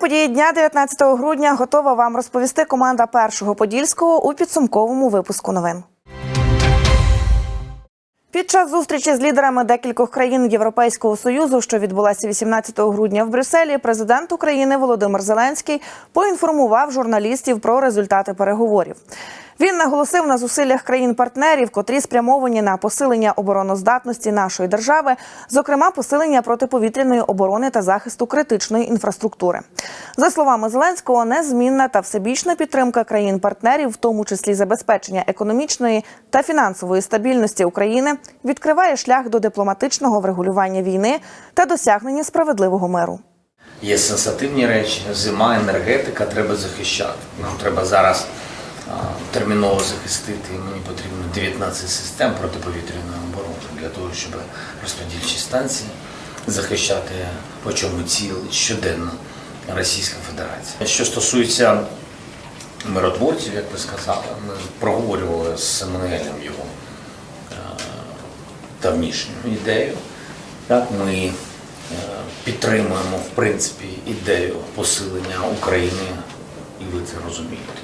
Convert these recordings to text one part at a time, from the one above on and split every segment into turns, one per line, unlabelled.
події дня 19 грудня готова вам розповісти команда першого подільського у підсумковому випуску новин. Під час зустрічі з лідерами декількох країн Європейського союзу, що відбулася 18 грудня в Брюсселі, президент України Володимир Зеленський поінформував журналістів про результати переговорів. Він наголосив на зусиллях країн-партнерів, котрі спрямовані на посилення обороноздатності нашої держави, зокрема посилення протиповітряної оборони та захисту критичної інфраструктури. За словами Зеленського, незмінна та всебічна підтримка країн-партнерів, в тому числі забезпечення економічної та фінансової стабільності України, відкриває шлях до дипломатичного врегулювання війни та досягнення справедливого миру.
Є сенсативні речі, зима, енергетика, треба захищати. Нам треба зараз терміново захистити. Мені потрібно 19 систем протиповітряної оборони для того, щоб розподільчі станції захищати, по чому цілить щоденно Російська Федерація. Що стосується миротворців, як ви сказали, ми проговорювали з Еммануелем його е, давнішню ідею. Так, ми е, підтримуємо в принципі ідею посилення України, і ви це розумієте.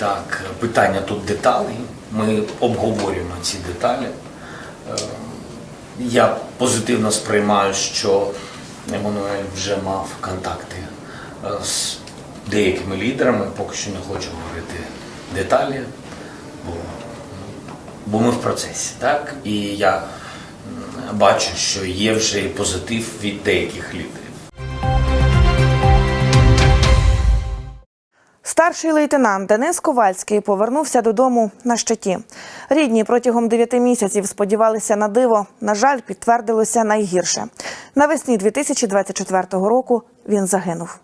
Так, питання тут деталей. Ми обговорюємо ці деталі. Е, Я позитивно сприймаю, що Еммануель вже мав контакти е, з деякими лідерами, поки що не хочу говорити деталі, бо бо ми в процесі, так? І я бачу, що є вже позитив від деяких лідерів.
Старший лейтенант Денис Ковальський повернувся додому на щиті. Рідні протягом дев'яти місяців сподівалися на диво. На жаль, підтвердилося найгірше. Навесні 2024 року він загинув.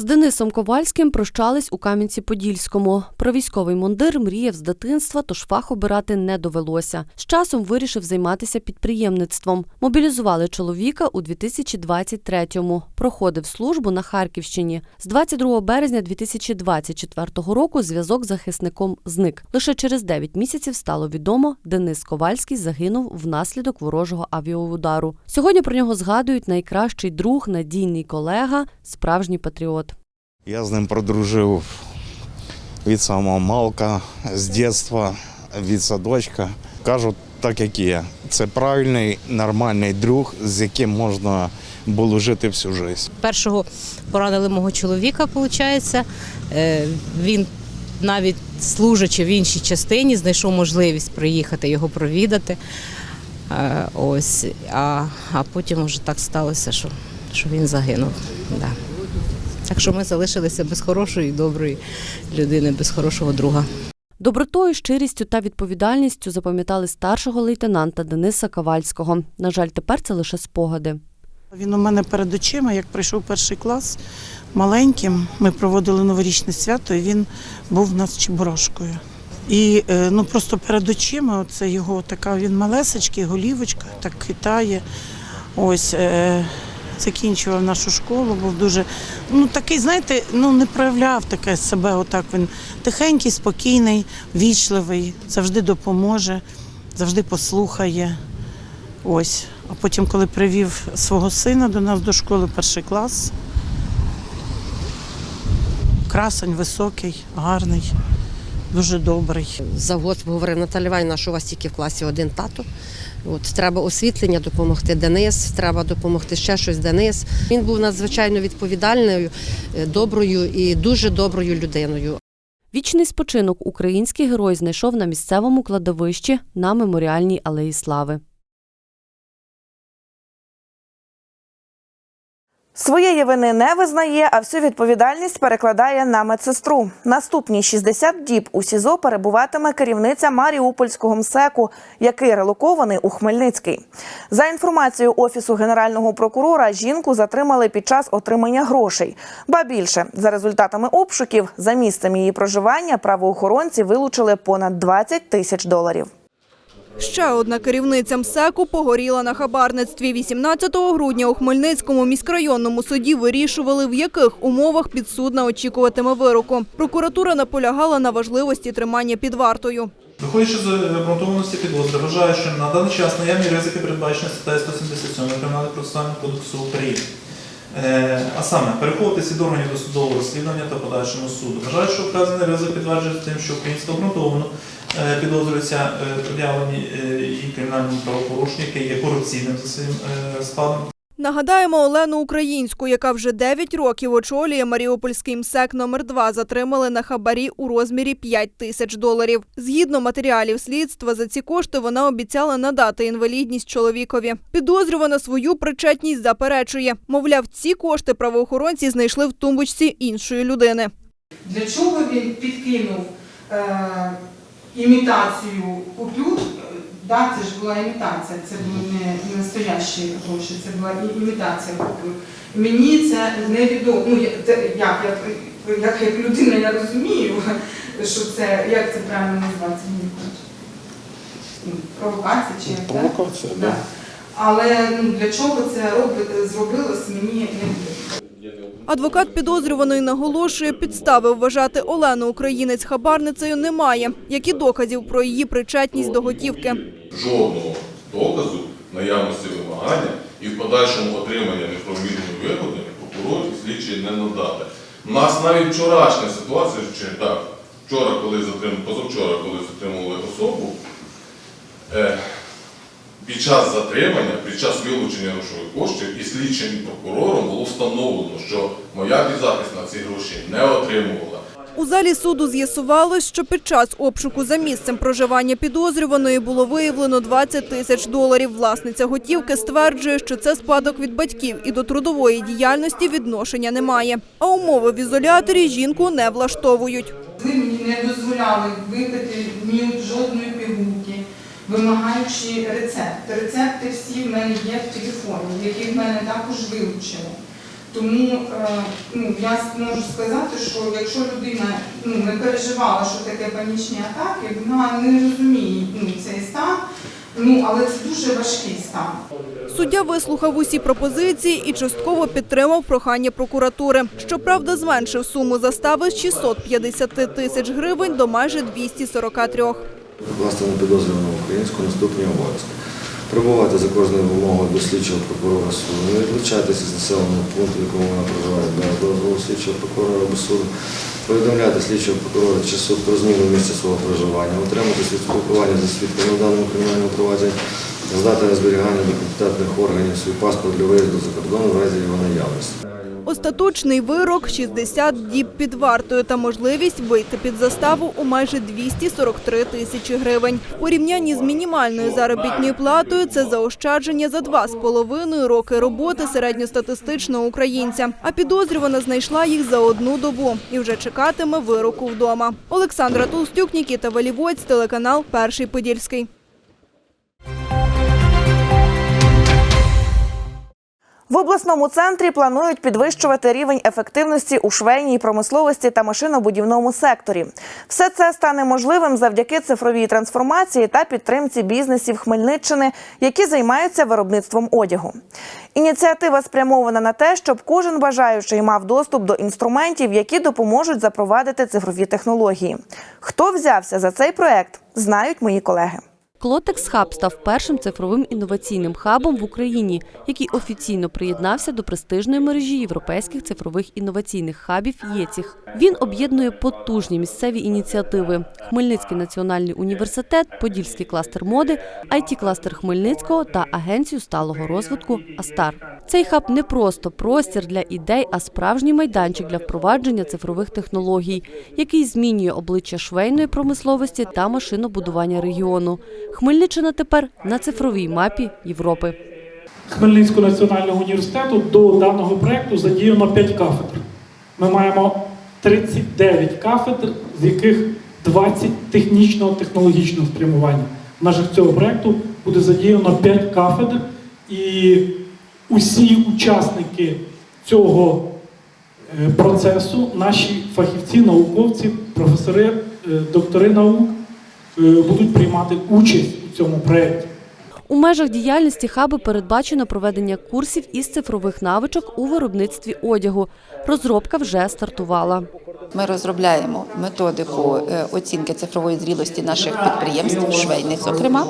З Денисом Ковальським прощались у Кам'янці-Подільському. Про військовий мундир мріяв з дитинства, тож фах обирати не довелося. З часом вирішив займатися підприємництвом. Мобілізували чоловіка у 2023-му. Проходив службу на Харківщині. З 22 березня 2024 року зв'язок з захисником зник. Лише через 9 місяців стало відомо, Денис Ковальський загинув внаслідок ворожого авіаудару. Сьогодні про нього згадують найкращий друг, надійний колега, справжній патріот.
Я з ним продружив від самого малка, з дитинства, від садочка. Кажу, так як є. Це правильний, нормальний друг, з яким можна було жити всю життя.
Першого поранили мого чоловіка, виходить. Він навіть служачи в іншій частині, знайшов можливість приїхати його провідати. Е, Ось, а, а потім вже так сталося, що, що він загинув. Да. Так що ми залишилися без хорошої, і доброї людини, без хорошого друга.
Добротою, щирістю та відповідальністю запам'ятали старшого лейтенанта Дениса Ковальського. На жаль, тепер це лише спогади.
Він у мене перед очима, як прийшов перший клас маленьким. Ми проводили новорічне свято, і він був у нас чебурашкою. І е, ну просто перед очима це його така він малесечкий, голівочка, так хитає. Ось е, закінчував нашу школу, був дуже ну такий, знаєте, ну не проявляв таке себе. Отак він тихенький, спокійний, вічливий, завжди допоможе, завжди послухає. Ось. А потім, коли привів свого сина до нас до школи, перший клас. Красень високий, гарний, дуже добрий.
Завгосп говорив Наталя Іванівна, що у вас тільки в класі один тато. От треба освітлення допомогти Денис, треба допомогти ще щось Денис. Він був надзвичайно відповідальною, е, доброю і дуже доброю людиною.
Вічний спочинок український герой знайшов на місцевому кладовищі на меморіальній алеї слави.
Своєї вини не визнає, а всю відповідальність перекладає на медсестру. Наступні 60 діб у СІЗО перебуватиме керівниця Маріупольського МСЕКу, який релокований у Хмельницький. За інформацією офісу генерального прокурора, жінку затримали під час отримання грошей. Ба більше за результатами обшуків за місцем її проживання правоохоронці вилучили понад 20 тисяч доларів.
Ще одна керівниця МСЕКу погоріла на хабарництві. 18 грудня у Хмельницькому міськрайонному суді вирішували, в яких умовах підсудна очікуватиме вироку. Прокуратура наполягала на важливості тримання під вартою.
Виходячи з обґрунтованості підозри, вважаю, що на даний час наявні ризики передбачені статтею 177 Кримінального процесуального кодексу України. Е, А саме, переховуватися від органів досудового розслідування та подальшому суду. Вважаю, що вказаний ризик підтверджується тим, що українсько обґрунтовано е, підозрюються е, пред'явлені е, кримінальному правопорушенню, яке є корупційним за своїм складом.
Нагадаємо, Олену Українську, яка вже 9 років очолює Маріупольський МСЕК номер 2 затримали на хабарі у розмірі 5 тисяч доларів. Згідно матеріалів слідства, за ці кошти вона обіцяла надати інвалідність чоловікові. Підозрювана свою причетність заперечує. Мовляв, ці кошти правоохоронці знайшли в тумбочці іншої людини.
Для чого він підкинув імітацію купюр? Да, це ж була імітація, це були не, настоящі гроші, це була і- імітація купюр. Мені це невідомо. Ну, як, як, як, як людина я розумію, що це, як це правильно називається. Ну, Провокація чи як? так? Да. Але ну, для чого це робить, зробилось, мені невідомо.
Адвокат підозрюваної наголошує, підстави вважати Олену Українець хабарницею немає, як і доказів про її причетність до готівки.
жодного доказу наявності вимагання і в подальшому отримання неправомірної вигоди прокурор і слідчий не надали. У нас навіть вчорашня ситуація, чи так, вчора, коли затримали, позавчора, коли затримували особу, е, під час затримання, під час вилучення грошових коштів і слідчим і прокурором було встановлено, що моя підзахисна ці гроші не отримувала.
У залі суду з'ясувалось, що під час обшуку за місцем проживання підозрюваної було виявлено 20 тисяч доларів. Власниця готівки стверджує, що це спадок від батьків і до трудової діяльності відношення немає. А умови в ізоляторі жінку не влаштовують.
Ви мені не дозволяли випити ні жодної пігулки, вимагаючи рецепт. Рецепти всі в мене є в телефоні, які в мене також вилучили. Тому е, ну, я можу сказати, що якщо людина ну, не переживала, що таке панічні атаки, вона не розуміє ну, цей стан, ну, але це дуже важкий стан.
Суддя вислухав усі пропозиції і частково підтримав прохання прокуратури. Щоправда, зменшив суму застави з 650 тисяч гривень до майже 243.
Власне, на підозрюваного українську наступні обов'язки. Прибувати за кожною вимогою до слідчого прокурора суду, не відлучатися з населеного пункту, в якому вона проживає, без дозволу слідчого прокурора або суду, повідомляти слідчого прокурора чи суд про зміну місця свого проживання, утриматися від спілкування зі свідками в даному кримінальному провадженні, здати на зберігання до компетентних органів свій паспорт для виїзду за кордон в разі його наявності.
Остаточний вирок – 60 діб під вартою та можливість вийти під заставу у майже 243 тисячі гривень. В порівнянні з мінімальною заробітною платою це заощадження за два з половиною роки роботи середньостатистичного українця. А підозрювана знайшла їх за одну добу і вже чекатиме вироку вдома. Олександра Толстюк, Нікіта Валівоць, телеканал «Перший Подільський».
В обласному центрі планують підвищувати рівень ефективності у швейній промисловості та машинобудівному секторі. Все це стане можливим завдяки цифровій трансформації та підтримці бізнесів Хмельниччини, які займаються виробництвом одягу. Ініціатива спрямована на те, щоб кожен бажаючий мав доступ до інструментів, які допоможуть запровадити цифрові технології. Хто взявся за цей проект, знають мої колеги.
Клотекс Хаб став першим цифровим інноваційним хабом в Україні, який офіційно приєднався до престижної мережі європейських цифрових інноваційних хабів ЄЦІХ. Він об'єднує потужні місцеві ініціативи: Хмельницький національний університет, Подільський кластер моди, it кластер Хмельницького та Агенцію сталого розвитку Астар. Цей хаб не просто простір для ідей, а справжній майданчик для впровадження цифрових технологій, який змінює обличчя швейної промисловості та машинобудування регіону. Хмельниччина тепер на цифровій мапі Європи.
Хмельницького національного університету до даного проєкту задіяно 5 кафедр. Ми маємо 39 кафедр, з яких 20 технічного технологічного спрямування. В межах цього проєкту буде задіяно 5 кафедр, і усі учасники цього е, процесу, наші фахівці, науковці, професори, е, доктори наук будуть приймати участь у цьому проєкті.
У межах діяльності хаби передбачено проведення курсів із цифрових навичок у виробництві одягу. Розробка вже стартувала.
Ми розробляємо методику е, оцінки цифрової зрілості наших підприємств, швейних, зокрема,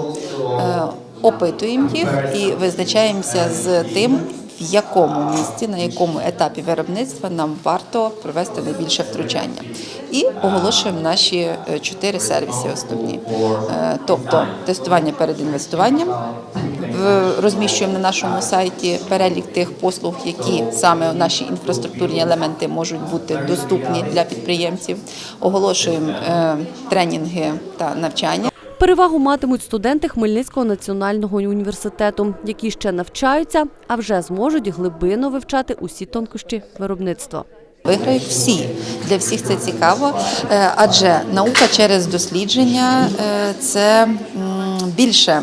Е, опитуємо їх і визначаємося з тим, в якому місці, на якому етапі виробництва нам варто провести найбільше втручання. І оголошуємо наші е, чотири сервіси основні. Е, Тобто тестування перед інвестуванням, розміщуємо на нашому сайті перелік тих послуг, які саме наші інфраструктурні елементи можуть бути доступні для підприємців. Оголошуємо е, тренінги та навчання.
Перевагу матимуть студенти Хмельницького національного університету, які ще навчаються, а вже зможуть глибинно вивчати усі тонкощі виробництва.
Виграють всі. Для всіх це цікаво, е, адже наука через дослідження е, це більше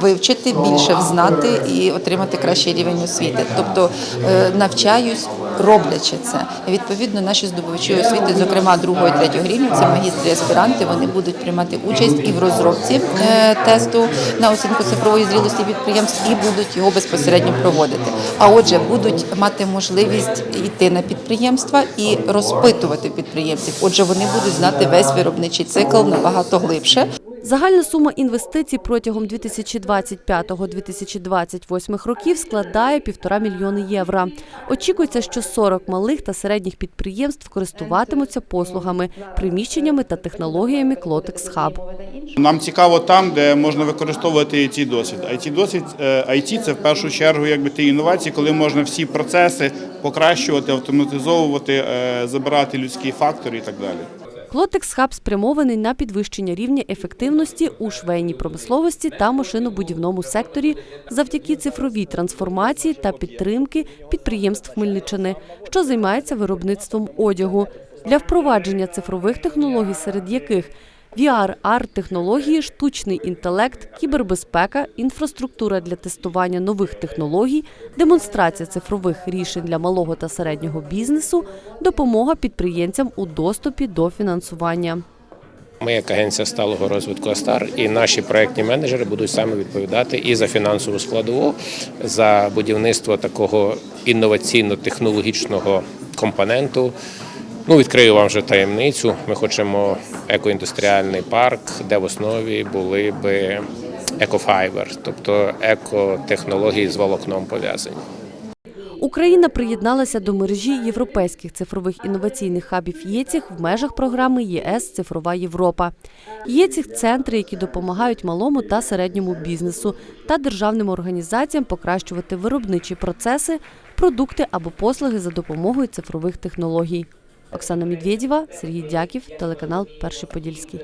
вивчити, більше взнати і отримати кращий рівень освіти. Тобто е, навчаюсь, роблячи це. І, Відповідно, наші здобувачі освіти, зокрема другого і третього рівня, це магістри аспіранти, вони будуть приймати участь і в розробці е, тесту на оцінку цифрової зрілості підприємств, і будуть його безпосередньо проводити. А отже, будуть мати можливість йти на підприємства і розпитувати підприємців. Отже, вони будуть знати весь виробничий цикл набагато глибше.
Загальна сума інвестицій протягом 2025-2028 років складає півтора мільйони євро. Очікується, що 40 малих та середніх підприємств користуватимуться послугами, приміщеннями та технологіями Clotex Hub.
Нам цікаво там, де можна використовувати it досвід. it досвід е, IT – це в першу чергу якби ті інновації, коли можна всі процеси покращувати, автоматизовувати, е, забирати людський фактор і так далі.
Clotex хаб спрямований на підвищення рівня ефективності у швейній промисловості та машинобудівному секторі завдяки цифровій трансформації та підтримки підприємств Хмельниччини, що займається виробництвом одягу. Для впровадження цифрових технологій, серед яких VR, AR технології, штучний інтелект, кібербезпека, інфраструктура для тестування нових технологій, демонстрація цифрових рішень для малого та середнього бізнесу, допомога підприємцям у доступі до фінансування.
Ми, як агенція сталого розвитку Астар, і наші проектні менеджери будуть саме відповідати і за фінансову складову, за будівництво такого інноваційно-технологічного компоненту. Ну, відкрию вам вже таємницю. Ми хочемо екоіндустріальний парк, де в основі були би екофайбер, тобто екотехнології з волокном пов'язані.
Україна приєдналася до мережі європейських цифрових інноваційних хабів ЄЦІХ в межах програми ЄС Цифрова Європа. ЄЦІХ – центри, які допомагають малому та середньому бізнесу та державним організаціям покращувати виробничі процеси, продукти або послуги за допомогою цифрових технологій. Оксана Медведєва, Сергій Дяків, телеканал Перший Подільський.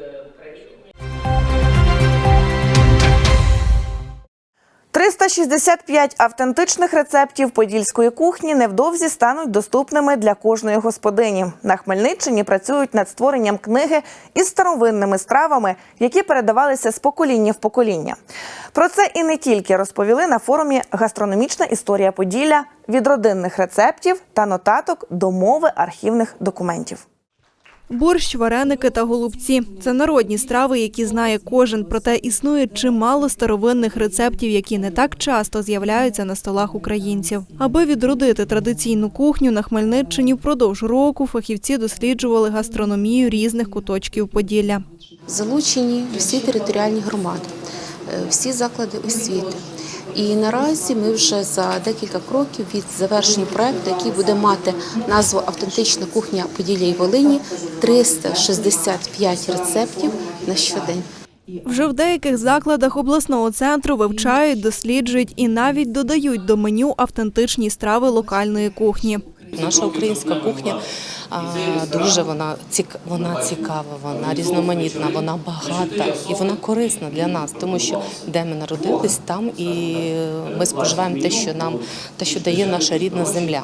365 автентичних рецептів подільської кухні невдовзі стануть доступними для кожної господині. На Хмельниччині працюють над створенням книги із старовинними стравами, які передавалися з покоління в покоління. Про це і не тільки розповіли на форумі Гастрономічна історія Поділля від родинних рецептів та нотаток до мови архівних документів.
Борщ, вареники та голубці це народні страви, які знає кожен. Проте існує чимало старовинних рецептів, які не так часто з'являються на столах українців. Аби відродити традиційну кухню на Хмельниччині, впродовж року фахівці досліджували гастрономію різних куточків Поділля.
Залучені всі територіальні громади, е, всі заклади освіти. І наразі ми вже за декілька кроків від завершення проекту, який буде мати назву Автентична кухня Поділля і Волині 365 рецептів на щодень.
Вже в деяких закладах обласного центру вивчають, досліджують і навіть додають до меню автентичні страви локальної кухні.
Наша українська кухня дуже вона вона цікава, вона різноманітна, вона багата і вона корисна для нас, тому що де ми народились, там і ми споживаємо те, що нам те, що дає наша рідна земля.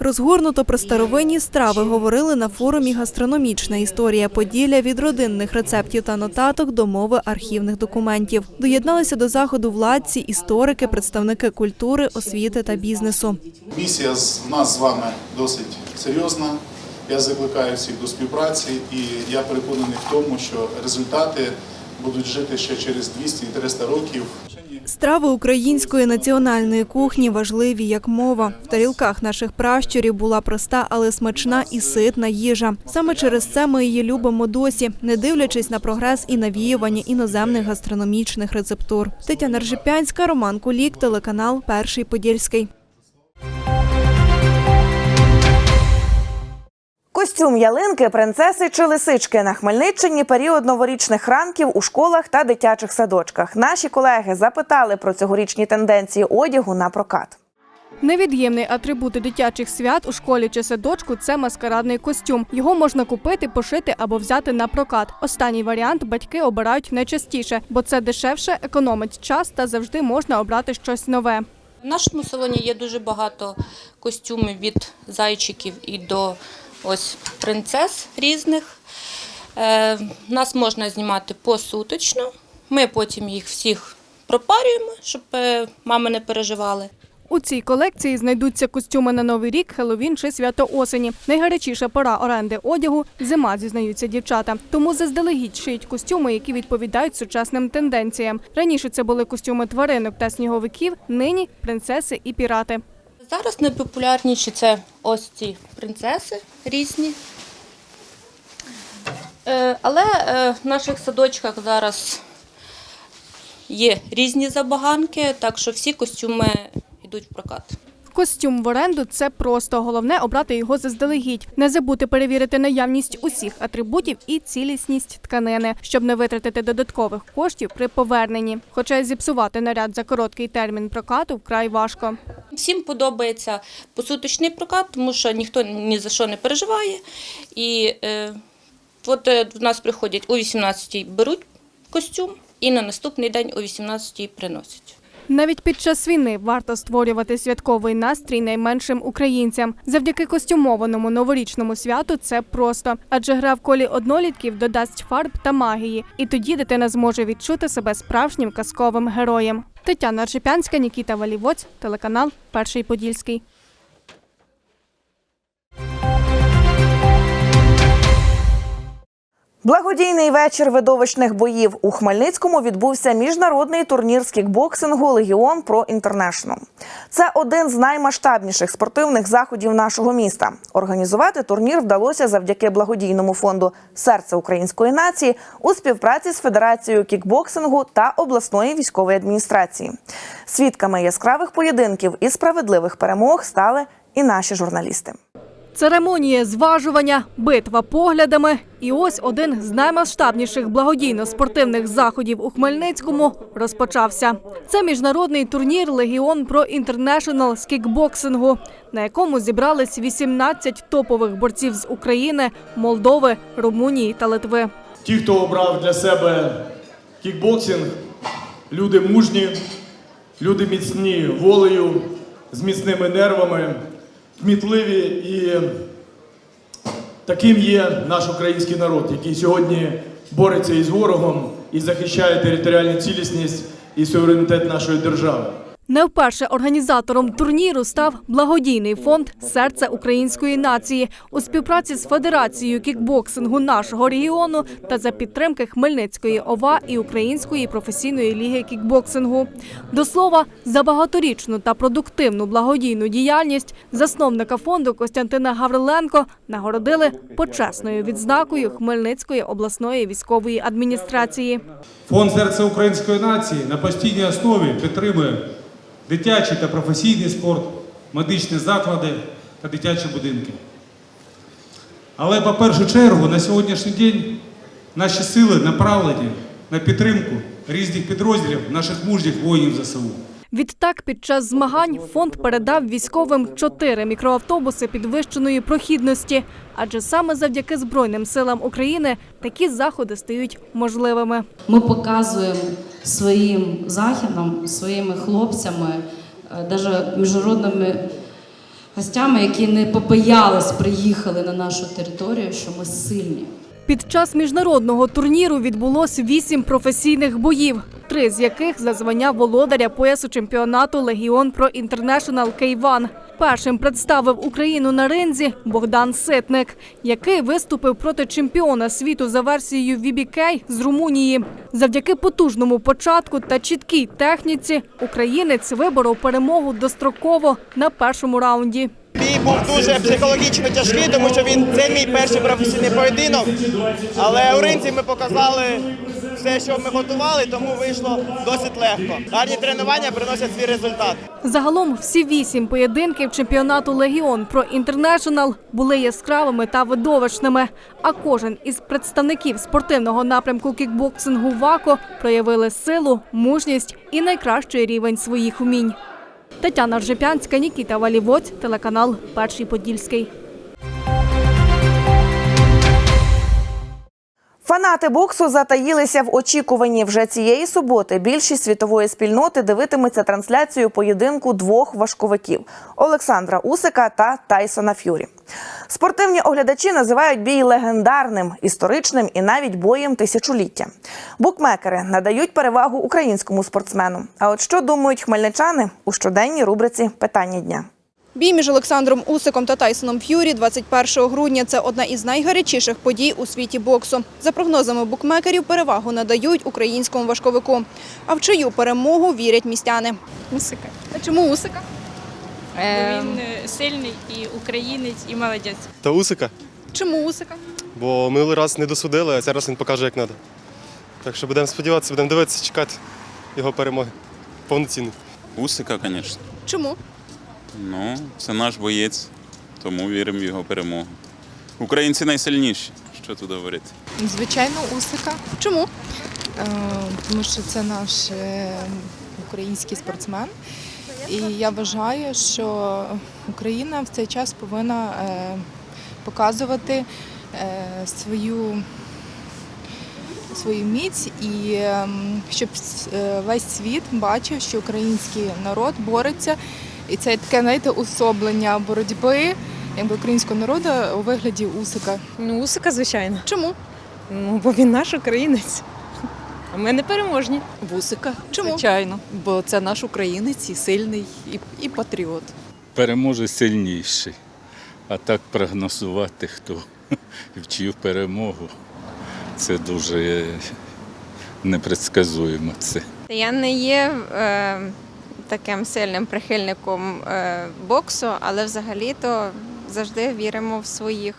Розгорнуто про старовинні страви говорили на форумі Гастрономічна історія Поділля від родинних рецептів та нотаток до мови архівних документів. Доєдналися до заходу владці, історики, представники культури, освіти та бізнесу.
Місія з- нас з вами досить серйозна. Я закликаю всіх до співпраці, і я переконаний в тому, що результати будуть жити ще через 200 і 300 років.
Страви української національної кухні важливі як мова. В тарілках наших пращурів була проста, але смачна і ситна їжа. Саме через це ми її любимо досі, не дивлячись на прогрес і навіювання іноземних гастрономічних рецептур. Тетяна Ржепянська, Роман Кулік, телеканал Перший Подільський.
Костюм ялинки, принцеси чи лисички на Хмельниччині період новорічних ранків у школах та дитячих садочках. Наші колеги запитали про цьогорічні тенденції одягу на прокат.
Невід'ємний атрибут дитячих свят у школі чи садочку це маскарадний костюм. Його можна купити, пошити або взяти на прокат. Останній варіант батьки обирають найчастіше, бо це дешевше, економить час та завжди можна обрати щось нове.
В нашому салоні є дуже багато костюмів від зайчиків і до ось принцес різних. Е, нас можна знімати посуточно. Ми потім їх всіх пропарюємо, щоб е, мами не переживали.
У цій колекції знайдуться костюми на новий рік, Хеллоуін чи свято осені. Найгарячіша пора оренди одягу зима, зізнаються дівчата. Тому заздалегідь шиють костюми, які відповідають сучасним тенденціям. Раніше це були костюми тваринок та сніговиків, нині принцеси і пірати.
Зараз найпопулярніші це ось ці принцеси різні. Е, Але е, в наших садочках зараз є різні забаганки, так що всі костюми йдуть в прокат.
Костюм в оренду це просто головне обрати його заздалегідь. Не забути перевірити наявність усіх атрибутів і цілісність тканини, щоб не витратити додаткових коштів при поверненні. Хоча зіпсувати наряд за короткий термін прокату вкрай важко.
Всім подобається посуточний прокат, тому що ніхто ні за що не переживає. І е, от е, до нас приходять о 18-й беруть костюм і на наступний день о 18-й приносять.
Навіть під час війни варто створювати святковий настрій найменшим українцям. Завдяки костюмованому новорічному святу це просто, адже гра в колі однолітків додасть фарб та магії, і тоді дитина зможе відчути себе справжнім казковим героєм. Тетяна Аршипянська, Нікіта Валівоць, телеканал Перший Подільський.
Благодійний вечір видовищних боїв у Хмельницькому відбувся міжнародний турнір з кікбоксингу Легіон Про Інтернешнл. Це один з наймасштабніших спортивних заходів нашого міста. Організувати турнір вдалося завдяки благодійному фонду Серце української нації у співпраці з Федерацією кікбоксингу та обласної військової адміністрації. Свідками яскравих поєдинків і справедливих перемог стали і наші журналісти.
Церемонія зважування, битва поглядами. І ось один з наймасштабніших благодійно-спортивних заходів у Хмельницькому розпочався. Це міжнародний турнір Легіон Про Інтернешнл з кікбоксингу, на якому зібрались 18 топових борців з України, Молдови, Румунії та Литви.
Ті, хто обрав для себе кікбоксинг, люди мужні, люди міцні волею, з міцними нервами, кмітливі і таким є наш український народ, який сьогодні бореться із ворогом і захищає територіальну цілісність і суверенітет нашої держави.
Не вперше організатором турніру став благодійний фонд Серце української нації у співпраці з Федерацією кікбоксингу нашого регіону та за підтримки Хмельницької ОВА і Української професійної ліги кікбоксингу. До слова, за багаторічну та продуктивну благодійну діяльність засновника фонду Костянтина Гавриленко нагородили почесною відзнакою Хмельницької обласної військової адміністрації.
Фонд серце української нації на постійній основі підтримує дитячий та професійний спорт, медичні заклади та дитячі будинки. Але по першу чергу на сьогоднішній день наші сили направлені на підтримку різних підрозділів наших мужніх воїнів ЗСУ.
Відтак, під час змагань фонд передав військовим чотири мікроавтобуси підвищеної прохідності, адже саме завдяки Збройним силам України такі заходи стають можливими.
Ми показуємо своїм західам, своїми хлопцями, навіть міжнародними гостями, які не побоялись, приїхали на нашу територію, що ми сильні.
Під час міжнародного турніру відбулось вісім професійних боїв, три з яких за звання володаря поясу чемпіонату Легіон Про Інтернешнл Кейван. Першим представив Україну на ринзі Богдан Ситник, який виступив проти чемпіона світу за версією VBK з Румунії. Завдяки потужному початку та чіткій техніці українець виборов перемогу достроково на першому раунді.
Бій був дуже психологічно тяжкий, тому що він це мій перший професійний поєдинок. Але у ринзі ми показали все, що ми готували, тому вийшло досить легко. Гарні тренування приносять свій результат.
Загалом всі вісім поєдинків чемпіонату Легіон про інтернешнл були яскравими та видовищними. А кожен із представників спортивного напрямку кікбоксингу ВАКО проявили силу, мужність і найкращий рівень своїх умінь. Тетяна Ржепянська, Нікіта Валівоць, телеканал Перший Подільський.
Фанати боксу затаїлися в очікуванні вже цієї суботи. Більшість світової спільноти дивитиметься трансляцію поєдинку двох важковиків Олександра Усика та Тайсона Ф'юрі. Спортивні оглядачі називають бій легендарним, історичним і навіть боєм тисячоліття. Букмекери надають перевагу українському спортсмену. А от що думають хмельничани у щоденній рубриці Питання дня.
Бій між Олександром Усиком та Тайсоном Ф'юрі 21 грудня – це одна із найгарячіших подій у світі боксу. За прогнозами букмекерів, перевагу надають українському важковику. А в чию перемогу вірять містяни.
Усика.
А чому Усика?
Він е, сильний і українець, і молодець.
Та Усика,
Чому Усика?
бо минулий раз не досудили, а зараз він покаже, як треба. Так що будемо сподіватися, будемо дивитися, чекати його перемоги. Повноцінний.
Усика, звісно.
Чому?
Ну, це наш боєць, тому віримо в його перемогу. Українці найсильніші, що тут говорити.
Звичайно, Усика.
Чому?
Е, Тому що це наш е, український спортсмен. І я вважаю, що Україна в цей час повинна е, показувати е, свою, свою міць і ем, щоб е, весь світ бачив, що український народ бореться. І це таке, знаєте, особлення боротьби якби українського народу у вигляді Усика.
Ну, Усика, звичайно.
Чому?
Ну, бо він наш українець. А ми не переможні.
Вусика,
Чому?
звичайно, бо це наш українець і сильний, і, і патріот.
переможе сильніший. А так прогнозувати, хто вчив перемогу, це дуже непредсказуємо це.
Я не є е, таким сильним прихильником е, боксу, але взагалі-то завжди віримо в своїх.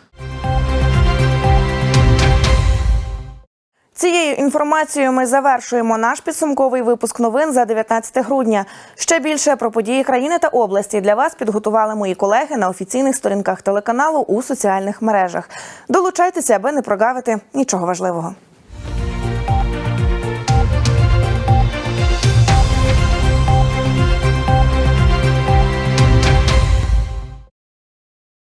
Цією інформацією ми завершуємо наш підсумковий випуск новин за 19 грудня. Ще більше про події країни та області для вас підготували мої колеги на офіційних сторінках телеканалу у соціальних мережах. Долучайтеся, аби не прогавити нічого важливого.